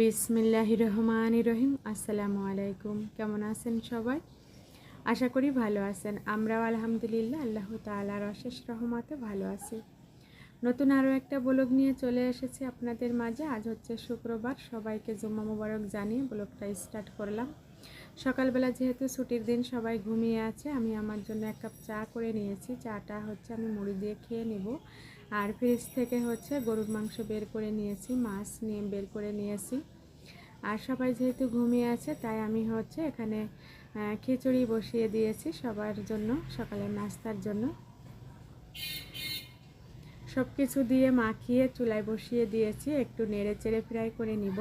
বিসমিল্লাহ রহমান রহিম। আসসালামু আলাইকুম। কেমন আছেন সবাই? আশা করি ভালো আছেন। আমরাও আলহামদুলিল্লাহ আল্লাহ তালার অশেষ রহমাতে ভালো আছি। নতুন আরও একটা ব্লগ নিয়ে চলে এসেছি আপনাদের মাঝে। আজ হচ্ছে শুক্রবার। সবাইকে জুম্মা মুবারক জানিয়ে ব্লগটা স্টার্ট করলাম। সকালবেলা যেহেতু ছুটির দিন সবাই ঘুমিয়ে আছে, আমি আমার জন্য এক কাপ চা করে নিয়েছি। চাটা হচ্ছে আমি মুড়ি দিয়ে খেয়ে নেব। আর ফ্রিজ থেকে হচ্ছে গরুর মাংস বের করে নিয়েছি, মাছ নিয়ে বের করে নিয়েছি। আর সবাই যেহেতু ঘুমিয়ে আছে, তাই আমি হচ্ছে এখানে খিচুড়ি বসিয়ে দিয়েছি সবার জন্য, সকালের নাস্তার জন্য। সব কিছু দিয়ে মাখিয়ে চুলায় বসিয়ে দিয়েছি, একটু নেড়ে চেড়ে ফ্রাই করে নিব।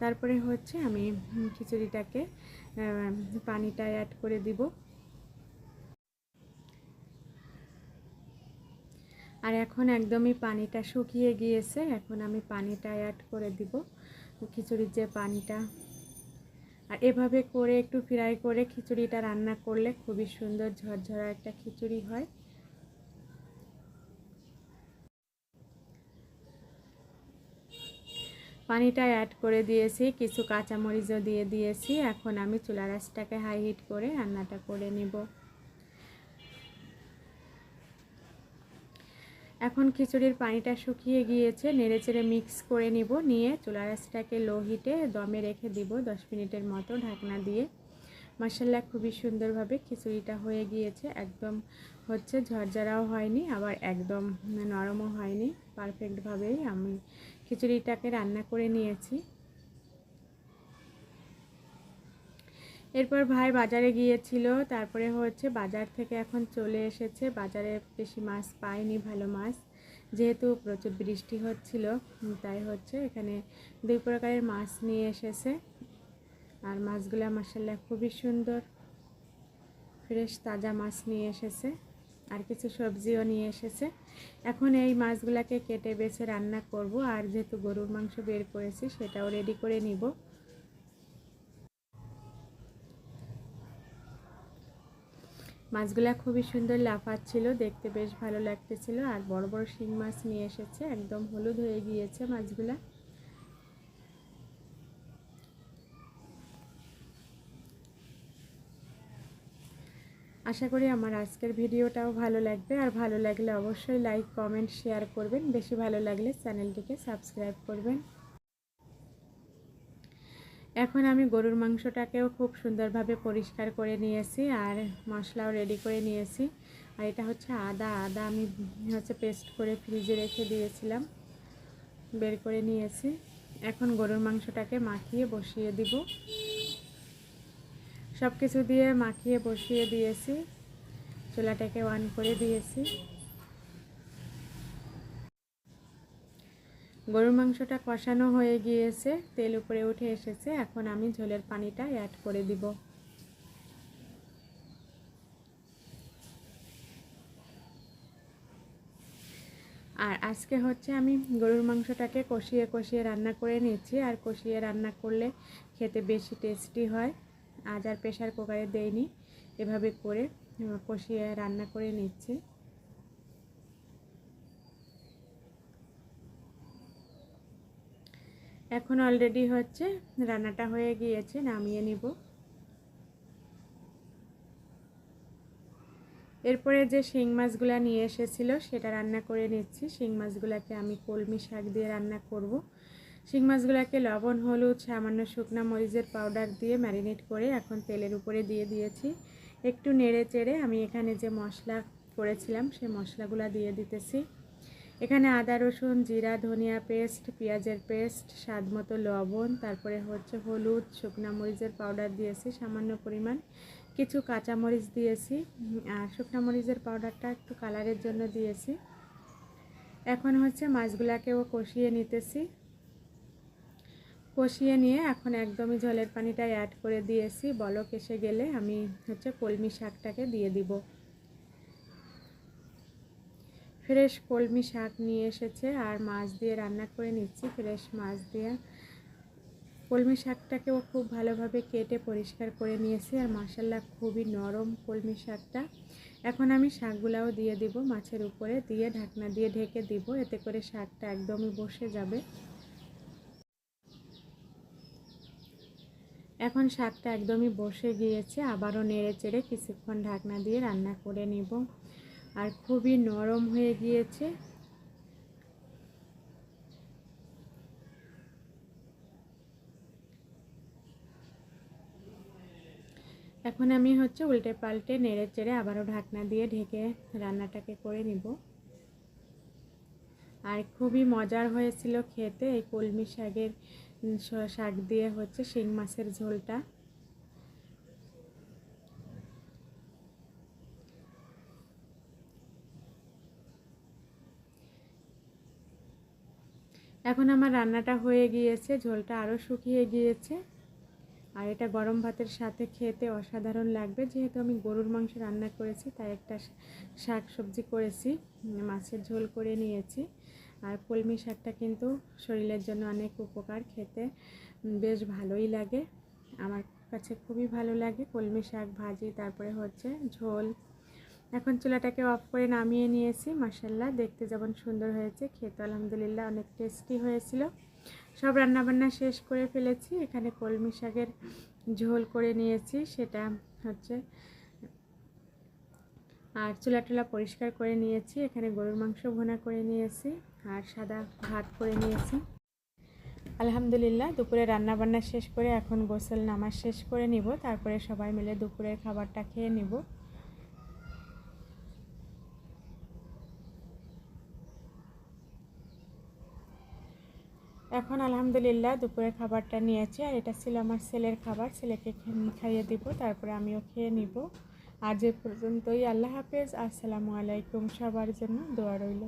তারপরে হচ্ছে আমি খিচুড়িটাকে পানিটা অ্যাড করে দিব। আর এখন একদমই পানিটা শুকিয়ে গিয়েছে, এখন আমি পানিটা অ্যাড করে দিব। খিচুড়ির যে পানিটা। আর এভাবে করে একটু ফ্রাই করে খিচুড়িটা রান্না করলে খুবই সুন্দর ঝরঝরা একটা খিচুড়ি হয়। পানিটা অ্যাড করে দিয়েছি, কিছু কাঁচামরিচও দিয়ে দিয়েছি। এখন আমি চুলা রাসটাকে হাই হিট করে রান্নাটা করে নিব। এখন খিচুড়ির পানিটা শুকিয়ে গিয়েছে নেড়ে চেড়ে মিক্স করে নিব, নিয়ে চুলা রাসটাকে লো হিটে দমে রেখে দিব দশ মিনিটের মতো ঢাকনা দিয়ে। মশাল্লা খুবই সুন্দরভাবে খিচুড়িটা হয়ে গিয়েছে, একদম হচ্ছে ঝরঝরাও হয়নি, আবার একদম নরমও হয়নি পারফেক্টভাবেই আমি খিচুড়িটাকে রান্না করে নিয়েছি। এরপর ভাই বাজারে গিয়েছিল, তারপরে হচ্ছে বাজার থেকে এখন চলে এসেছে। বাজারে বেশি মাছ পাইনি, ভালো মাছ। যেহেতু প্রচুর বৃষ্টি হচ্ছিল, তাই হচ্ছে এখানে দুই প্রকারের মাছ নিয়ে এসেছে। আর মাছগুলো মাসাল্লাহ খুবই সুন্দর, ফ্রেশ, তাজা মাছ নিয়ে এসেছে। আর কিছু সবজিও নিয়ে এসেছে। এখন এই মাছগুলোকে কেটে বেছে রান্না করব, আর যেহেতু গরুর মাংস বের করেছি, সেটাও রেডি করে নিব। মাছগুলা খুবই সুন্দর লাফাচ্ছিল, দেখতে বেশ ভালো লাগতেছিল, আর বড় বড় শিং মাছ নিয়ে এসেছে, একদম হলুদ হয়ে গিয়েছে মাছগুলা। আশা করি আমার আজকের ভিডিওটাও ভালো লাগবে। আর ভালো লাগলে অবশ্যই লাইক কমেন্ট শেয়ার করবেন। বেশি ভালো লাগলে চ্যানেলটিকে সাবস্ক্রাইব করবেন। এখন আমি গরুর মাংসটাকেও খুব সুন্দরভাবে পরিষ্কার করে নিয়েছি আর মশলাও রেডি করে নিয়েছি। আর এটা হচ্ছে আদা। আদা আমি হচ্ছে পেস্ট করে ফ্রিজে রেখে দিয়েছিলাম। বের করে নিয়েছি। এখন গরুর মাংসটাকে মাখিয়ে বসিয়ে দিব। সব কিছু দিয়ে মাখিয়ে বসিয়ে দিয়েছি। চুলাটাকে অন করে দিয়েছি। গরুর মাংসটা কষানো হয়ে গিয়েছে, তেল উপরে উঠে এসেছে। এখন আমি ঝোলের পানিটা অ্যাড করে দিব। আর আজকে হচ্ছে আমি গরুর মাংসটাকে কষিয়ে কষিয়ে রান্না করে নিচ্ছি আর কষিয়ে রান্না করলে খেতে বেশি টেস্টি হয়। আজ আর প্রেশার কুকারে দেইনি এভাবে করে কষিয়ে রান্না করে নিচ্ছি। এখন অলরেডি হচ্ছে, রান্নাটা হয়ে গিয়েছে, নামিয়ে নিব। এরপরে যে শিং মাছগুলো নিয়ে এসেছিল, সেটা রান্না করে নিচ্ছি। শিং মাছগুলোকে আমি কলমি শাক দিয়ে রান্না করব। শিং মাছগুলোকে লবণ, হলুদ, সামান্য শুকনো মরিচের পাউডার দিয়ে ম্যারিনেট করে এখন তেলের উপরে দিয়ে দিয়েছি। একটু নেড়ে চেড়ে আমি এখানে যে মশলা করেছিলাম, সেই মশলাগুলো দিয়ে দিতেছি। এখানে আদা, রসুন, জিরা, ধনিয়া পেস্ট পেঁয়াজের পেস্ট স্বাদ মতো লবণ, তারপরে হচ্ছে হলুদ, শুকনা মরিচের পাউডার দিয়েছি, সামান্য পরিমাণ কিছু কাঁচা মরিচ দিয়েছি। আর শুকনা মরিচের পাউডারটা একটু কালারের জন্য দিয়েছি। এখন হচ্ছে মাছগুলাকেও কষিয়ে নিতেছি। কষিয়ে নিয়ে এখন একদমই জলের পানিটা অ্যাড করে দিয়েছি। বলক এসে গেলে আমি হচ্ছে কলমি শাকটাকে দিয়ে দিব। ফ্রেশ কলমি শাক নিয়ে এসেছে আর মাছ দিয়ে রান্না করে নিচ্ছি। ফ্রেশ মাছ দিয়ে কলমি শাকটাকেও খুব ভালোভাবে কেটে পরিষ্কার করে নিয়েছি আর মাসাল্লা খুবই নরম কলমি শাকটা। এখন আমি শাকগুলাও দিয়ে দিব মাছের উপরে, দিয়ে ঢাকনা দিয়ে ঢেকে দিব। এতে করে শাকটা একদমই বসে যাবে। এখন শাকটা একদমই বসে গিয়েছে, আবারও নেড়ে চেড়ে কিছুক্ষণ ঢাকনা দিয়ে রান্না করে নিব। আর খুবই নরম হয়ে গিয়েছে। এখন আমি হচ্ছে উল্টে পাল্টে নেড়ে চেড়ে আবারও ঢাকনা দিয়ে ঢেকে রান্নাটাকে করে নিব। আর খুবই মজার হয়েছিল খেতে এই কলমি শাকের শাক দিয়ে হচ্ছে শিং মাছের ঝোলটা। এখন আমার রান্নাটা হয়ে গিয়েছে, ঝোলটা আরও শুকিয়ে গিয়েছে। আর এটা গরম ভাতের সাথে খেতে অসাধারণ লাগবে, যেহেতু আমি গরুর মাংস রান্না করেছি, তাই একটা শাক সবজি করেছি, মাছের ঝোল করে নিয়েছি। আর কলমি শাকটা কিন্তু শরীরের জন্য অনেক উপকার, খেতে বেশ ভালোই লাগে। আমার কাছে খুবই ভালো লাগে কলমি শাক ভাজি, তারপরে হচ্ছে ঝোল। এখন চুলাটাকে অফ করে নামিয়ে নিয়েছি মাসাল্লাহ দেখতে যেমন সুন্দর হয়েছে খেতে আলহামদুলিল্লাহ অনেক টেস্টি হয়েছিল। সব রান্নাবান্না শেষ করে ফেলেছি, এখানে কলমি শাকের ঝোল করে নিয়েছি, সেটা হচ্ছে আর চুলা টুলা পরিষ্কার করে নিয়েছি, এখানে গরুর মাংস ভোনা করে নিয়েছি। আর সাদা ভাত করে নিয়েছি। আলহামদুলিল্লাহ, দুপুরে রান্না বান্না শেষ করে এখন গোসল নামাজ শেষ করে নিব। তারপরে সবাই মিলে দুপুরের খাবারটা খেয়ে নিব। এখন আলহামদুলিল্লাহ দুপুরের খাবারটা নিয়েছি। আর এটা ছিল আমার ছেলের খাবার। ছেলেকে খাইয়ে দিব, তারপরে আমিও খেয়ে নিব। আজ এ পর্যন্তই। আল্লাহ হাফেজ। আসসালামু আলাইকুম সবার জন্য। দোয়া রইল।